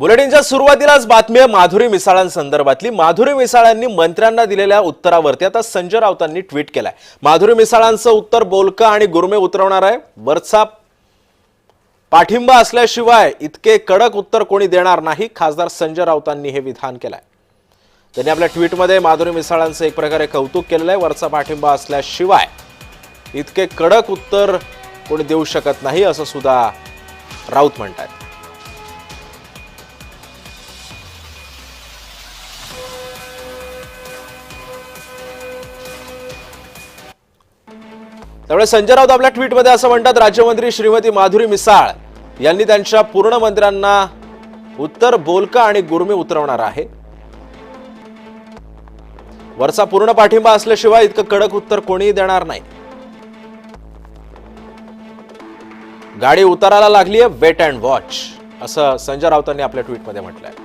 बुलेटिनच्या सुरुवातीलाच बातमी आहे माधुरी मिसाळांसंदर्भातली. माधुरी मिसाळांनी मंत्र्यांना दिलेल्या उत्तरावरती आता संजय राऊतांनी ट्विट केलाय. माधुरी मिसाळांचं उत्तर बोलकं आणि गुरमे उतरवणार आहे. वरचा पाठिंबा असल्याशिवाय इतके कडक उत्तर कोणी देणार नाही खासदार संजय राऊतांनी हे विधान केलंय. त्यांनी आपल्या ट्विटमध्ये माधुरी मिसाळांचं एक प्रकारे कौतुक केलेलं आहे. वरचा पाठिंबा असल्याशिवाय इतके कडक उत्तर कोणी देऊ शकत नाही असं सुद्धा राऊत म्हणतात त्यामुळे संजय राऊत आपल्या ट्विटमध्ये असं म्हणतात राज्यमंत्री श्रीमती माधुरी मिसाळ यांनी त्यांच्या पूर्ण मंत्र्यांना उत्तर बोलका आणि गुरमी उतरवणार आहे. वरचा पूर्ण पाठिंबा असल्याशिवाय इतकं कडक उत्तर कोणीही देणार नाही. गाडी उतारायला लागली आहे वेट अँड वॉच असं संजय राऊतांनी आपल्या ट्विटमध्ये म्हटलंय.